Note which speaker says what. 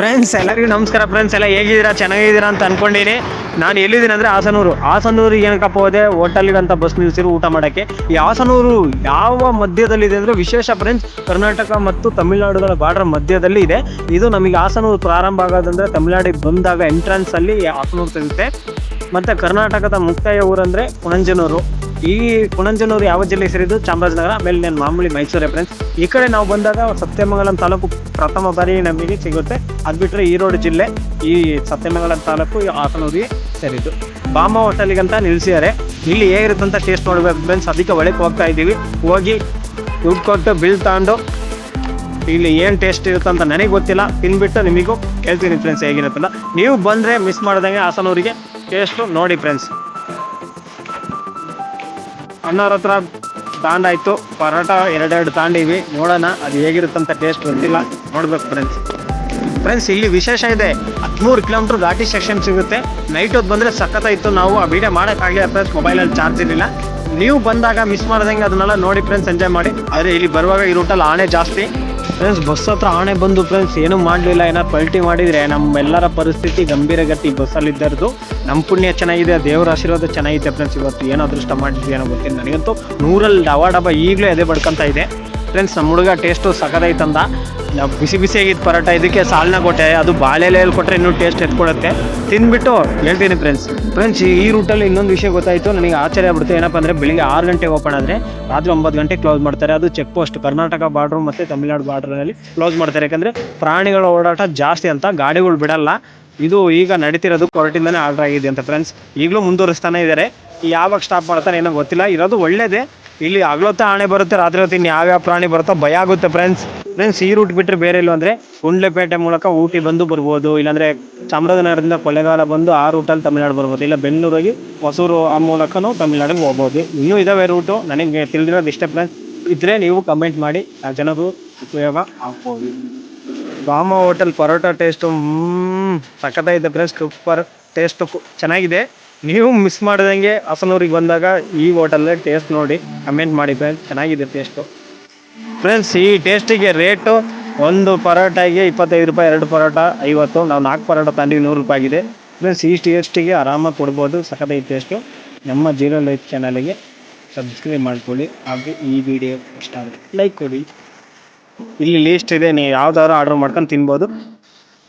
Speaker 1: Friends ಎಲ್ಲರಿಗೂ ನಮಸ್ಕಾರ friends ಎಲ್ಲ ಹೇಗಿದ್ದೀರಾ? ಚೆನ್ನಾಗಿದ್ದೀರಾ ಅಂತ ಅನ್ಕೊಂಡಿನಿ. ನಾನು ಎಲ್ಲಿದ್ದೀನಿ ಅಂದರೆ ಹಾಸನೂರು. ಹಾಸನೂರು ಏನಕ್ಕಪ್ಪ ಹೋದೆ? ಹೋಟೆಲ್ಗಂತ ಬಸ್ ನಿಲ್ಸಿರು ಊಟ ಮಾಡೋಕ್ಕೆ. ಈ ಹಾಸನೂರು ಯಾವ ಮಧ್ಯದಲ್ಲಿದೆ ಅಂದರೆ ವಿಶೇಷ ಫ್ರೆಂಡ್ಸ್ ಕರ್ನಾಟಕ ಮತ್ತು ತಮಿಳುನಾಡುಗಳ ಬಾರ್ಡರ್ ಮಧ್ಯದಲ್ಲಿ ಇದೆ. ಇದು ನಮಗೆ ಹಾಸನೂರು ಪ್ರಾರಂಭ ಆಗೋದಂದರೆ ತಮಿಳ್ನಾಡಿಗೆ ಬಂದಾಗ ಎಂಟ್ರೆನ್ಸಲ್ಲಿ ಹಾಸನೂರು ಸಿಗುತ್ತೆ. ಮತ್ತು ಕರ್ನಾಟಕದ ಮುಕ್ತಾಯ ಊರಂದರೆ ಕುಣಂಜನೂರು ಈ ಕುಣಂಜನೂರು ಯಾವ ಜಿಲ್ಲೆ ಸೇರಿದ್ದು? ಚಾಮರಾಜನಗರ ಆಮೇಲೆ ನಾನು ಮಾಮೂಲಿ ಮೈಸೂರು ರೆಫರೆನ್ಸ್ ಈ ಕಡೆ ನಾವು ಬಂದಾಗ ಸತ್ಯಮಂಗಲಂ ತಾಲೂಕು ಪ್ರಥಮ ಬಾರಿ ನಮಗೆ ಸಿಗುತ್ತೆ. ಅದು ಬಿಟ್ಟರೆ ಈರೋಡು ಜಿಲ್ಲೆ, ಈ ಸತ್ಯಮಂಗಲಂ ತಾಲೂಕು ಹಾಸನೂರಿಗೆ ಸೇರಿದ್ದು. ಬಾಮ ಹೋಟೆಲಿಗಂತ ನಿಲ್ಸಿದ್ದಾರೆ. ಇಲ್ಲಿ ಹೇಗಿರುತ್ತಂತ ಟೇಸ್ಟ್ ನೋಡ್ಬೇಕು ಫ್ರೆಂಡ್ಸ್ ಅದಕ್ಕೆ ಒಳಗೆ ಹೋಗ್ತಾ ಇದ್ದೀವಿ. ಹೋಗಿ ದುಡ್ಡು ಕೊಟ್ಟು ಬಿಲ್ ತಗೊಂಡು ಇಲ್ಲಿ ಏನು ಟೇಸ್ಟ್ ಇರುತ್ತೆ ಅಂತ ನನಗೆ ಗೊತ್ತಿಲ್ಲ. ತಿನ್ಬಿಟ್ಟು ನಿಮಗೂ ಹೇಳ್ತೀನಿ ಫ್ರೆಂಡ್ಸ್ ಹೇಗಿರುತ್ತಲ್ಲ ನೀವು ಬಂದರೆ ಮಿಸ್ ಮಾಡ್ದಂಗೆ ಹಾಸನೂರಿಗೆ ಟೇಸ್ಟು ನೋಡಿ ಫ್ರೆಂಡ್ಸ್ ಅಣ್ಣವ್ರ ಹತ್ರ ತಾಂಡಾಯ್ತು. ಪರೋಟ ಎರಡೆರಡು ತಾಂಡಿವಿ ನೋಡೋಣ, ಅದು ಹೇಗಿರುತ್ತಂತ ಟೇಸ್ಟ್ ಗೊತ್ತಿಲ್ಲ. ನೋಡ್ಬೇಕು ಫ್ರೆಂಡ್ಸ್ ಫ್ರೆಂಡ್ಸ್ ಇಲ್ಲಿ ವಿಶೇಷ ಇದೆ. ಹದಿಮೂರು ಕಿಲೋಮೀಟರ್ ಘಾಟಿ ಸೆಕ್ಷನ್ ಸಿಗುತ್ತೆ. ನೈಟ್ ಹೊತ್ತು ಬಂದರೆ ಸಖತ್ತಾಯಿತು. ನಾವು ಆ ವಿಡಿಯೋ ಮಾಡೋಕ್ಕಾಗಲಿಲ್ಲ ಫ್ರೆಂಡ್ಸ್ ಮೊಬೈಲಲ್ಲಿ ಚಾರ್ಜ್ ಇರಲಿಲ್ಲ. ನೀವು ಬಂದಾಗ ಮಿಸ್ ಮಾಡ್ದಂಗೆ ಅದನ್ನೆಲ್ಲ ನೋಡಿ ಫ್ರೆಂಡ್ಸ್ ಎಂಜಾಯ್ ಮಾಡಿ. ಆದರೆ ಇಲ್ಲಿ ಬರುವಾಗ ಈ ರೂಟಲ್ಲಿ ಆಣೆ ಜಾಸ್ತಿ. ಫ್ರೆಂಡ್ಸ್ ಬಸ್ ಹತ್ರ ಆಣೆ ಬಂದು ಫ್ರೆಂಡ್ಸ್ ಏನೂ ಮಾಡಲಿಲ್ಲ. ಏನಾರು ಪಲ್ಟಿ ಮಾಡಿದರೆ ನಮ್ಮೆಲ್ಲರ ಪರಿಸ್ಥಿತಿ ಗಂಭೀರ ಗಟ್ಟಿ ಬಸ್ಸಲ್ಲಿ ಇದ್ದರದು ನಮ್ಮ ಪುಣ್ಯ ಚೆನ್ನಾಗಿದೆ, ದೇವರ ಆಶೀರ್ವಾದ ಚೆನ್ನಾಗಿದೆ ಫ್ರೆಂಡ್ಸ್ ಇವತ್ತು ಏನೋ ಅದೃಷ್ಟ ಮಾಡಿದ್ವಿ ಏನೋ ಗೊತ್ತಿಲ್ಲ ನನಗಂತೂ. ನೂರಲ್ಲಿ ಡಬ ಡಬ ಈಗಲೂ ಎದೆ ಬಡ್ಕೊಂತ ಇದೆ. ಫ್ರೆಂಡ್ಸ್ ನಮ್ಮ ಹುಡುಗ ಟೇಸ್ಟು ಸಖತ್ತಾಯ್ತಂದ ನಾವು ಬಿಸಿ ಬಿಸಿಯಾಗಿದ್ದು ಪರೋಟ, ಇದಕ್ಕೆ ಸಾಲನ್ನ ಕೊಟ್ಟೆ, ಅದು ಬಾಳೆಲೆಯಲ್ಲಿ ಕೊಟ್ಟರೆ ಇನ್ನೂ ಟೇಸ್ಟ್ ಎತ್ಕೊಡುತ್ತೆ ತಿಂದ್ಬಿಟ್ಟು ಹೇಳ್ತೀನಿ ಫ್ರೆಂಡ್ಸ್. ಫ್ರೆಂಡ್ಸ್, ಈ ರೂಟಲ್ಲಿ ಇನ್ನೊಂದು ವಿಷಯ ಗೊತ್ತಾಯಿತು, ನನಗೆ ಆಶ್ಚರ್ಯ ಆಗ್ಬಿಡುತ್ತೆ. ಏನಪ್ಪ ಅಂದರೆ ಬೆಳಿಗ್ಗೆ ಆರು ಗಂಟೆಗೆ ಓಪನ್ ಆದರೆ ರಾತ್ರಿ ಒಂಬತ್ತು ಗಂಟೆಗೆ ಕ್ಲೋಸ್ ಮಾಡ್ತಾರೆ. ಅದು ಚೆಕ್ ಪೋಸ್ಟ್ ಕರ್ನಾಟಕ ಬಾರ್ಡ್ರು ಮತ್ತು ತಮಿಳ್ನಾಡು ಬಾರ್ಡ್ರಲ್ಲಿ ಕ್ಲೋಸ್ ಮಾಡ್ತಾರೆ. ಯಾಕಂದರೆ ಪ್ರಾಣಿಗಳ ಓಡಾಟ ಜಾಸ್ತಿ ಅಂತ ಗಾಡಿಗಳು ಬಿಡಲ್ಲ. ಇದು ಈಗ ನಡೀತಿರೋದು ಕೊರಟಿಂದನೇ ಆರ್ಡರ್ ಆಗಿದೆ ಅಂತ ಫ್ರೆಂಡ್ಸ್. ಈಗಲೂ ಮುಂದುವರಿಸ್ತಾನೆ ಇದ್ದಾರೆ ಯಾವಾಗ ಸ್ಟಾಪ್ ಮಾಡ್ತಾನೆ ಏನೋ ಗೊತ್ತಿಲ್ಲ. ಇರೋದು ಒಳ್ಳೇದೇ ಇಲ್ಲಿ ಹಗ್ಲೊತ್ತ ಆಣೆ ಬರುತ್ತೆ, ರಾತ್ರಿ ಹೊತ್ತಿನ ಯಾವ ಯಾವ್ಯಾವ ಪ್ರಾಣಿ ಬರುತ್ತೋ ಭಯ ಆಗುತ್ತೆ ಫ್ರೆಂಡ್ಸ್ ಫ್ರೆಂಡ್ಸ್ ಈ ರೂಟ್ ಬಿಟ್ಟರೆ ಬೇರೆ ಇಲ್ಲ ಅಂದರೆ ಗುಂಡ್ಲೆಪೇಟೆ ಮೂಲಕ ಊಟಿ ಬಂದು ಬರ್ಬೋದು, ಇಲ್ಲಾಂದರೆ ಚಾಮರಾಜನಗರದಿಂದ ಕೊಳ್ಳೆಗಾಲ ಬಂದು ಆ ರೂಟಲ್ಲಿ ತಮಿಳ್ನಾಡು ಬರ್ಬೋದು, ಇಲ್ಲ ಬೆಂಗಳೂರಿಗೆ ಹೊಸೂರು ಆ ಮೂಲಕನೂ ತಮಿಳ್ನಾಡಿಗೆ ಹೋಗ್ಬೋದು. ಇನ್ನೂ ಇದಾವೆ ರೂಟು ನನಗೆ ತಿಳಿದಿರೋದು ಇಷ್ಟೇ ಫ್ರೆಂಡ್ಸ್ ಇದ್ದರೆ ನೀವು ಕಮೆಂಟ್ ಮಾಡಿ, ಆ ಜನರು ಉಪಯೋಗ ಆಗ್ಬೋದು. ಬಾಮ ಹೋಟೆಲ್ ಪರೋಟ ಟೇಸ್ಟು ಸಖತ್ತಾಗಿದೆ ಫ್ರೆಂಡ್ಸ್ ಸೂಪರ್ ಟೇಸ್ಟು ಚೆನ್ನಾಗಿದೆ. ನೀವು ಮಿಸ್ ಮಾಡ್ದಂಗೆ ಹಸನೂರಿಗೆ ಬಂದಾಗ ಈ ಹೋಟೆಲ್ಲೇ ಟೇಸ್ಟ್ ನೋಡಿ ಕಮೆಂಟ್ ಮಾಡಿ ಫ್ರೆಂಡ್ಸ್ ಚೆನ್ನಾಗಿದೆ ಟೇಸ್ಟು ಫ್ರೆಂಡ್ಸ್ ಈ ಟೇಸ್ಟಿಗೆ ರೇಟು ಒಂದು ಪರೋಟಾಗೆ ಇಪ್ಪತ್ತೈದು ರೂಪಾಯಿ, ಎರಡು ಪರೋಟ, ಐವತ್ತು. ನಾವು ನಾಲ್ಕು ಪರೋಟ ತಂದಿವಿ, ನೂರು ರೂಪಾಯಿ ಆಗಿದೆ. ಫ್ರೆಂಡ್ಸ್ ಈ ಟೇಸ್ಟಿಗೆ ಆರಾಮಾಗಿ ಕೊಡ್ಬೋದು. ಸಖತ್ತೈದು ಟೇಸ್ಟು ನಮ್ಮ ಜೀರೋ ಲೈಫ್ ಚಾನಲಿಗೆ ಸಬ್ಸ್ಕ್ರೈಬ್ ಮಾಡ್ಕೊಳ್ಳಿ. ಹಾಗೆ ಈ ವಿಡಿಯೋ ಇಷ್ಟ ಆದರೆ ಲೈಕ್ ಕೊಡಿ. ಇಲ್ಲಿ ಲೀಸ್ಟ್ ಇದೆ, ನೀವು ಯಾವ್ದಾದ್ರು ಆರ್ಡರ್ ಮಾಡ್ಕೊಂಡು ತಿನ್ಬೋದು.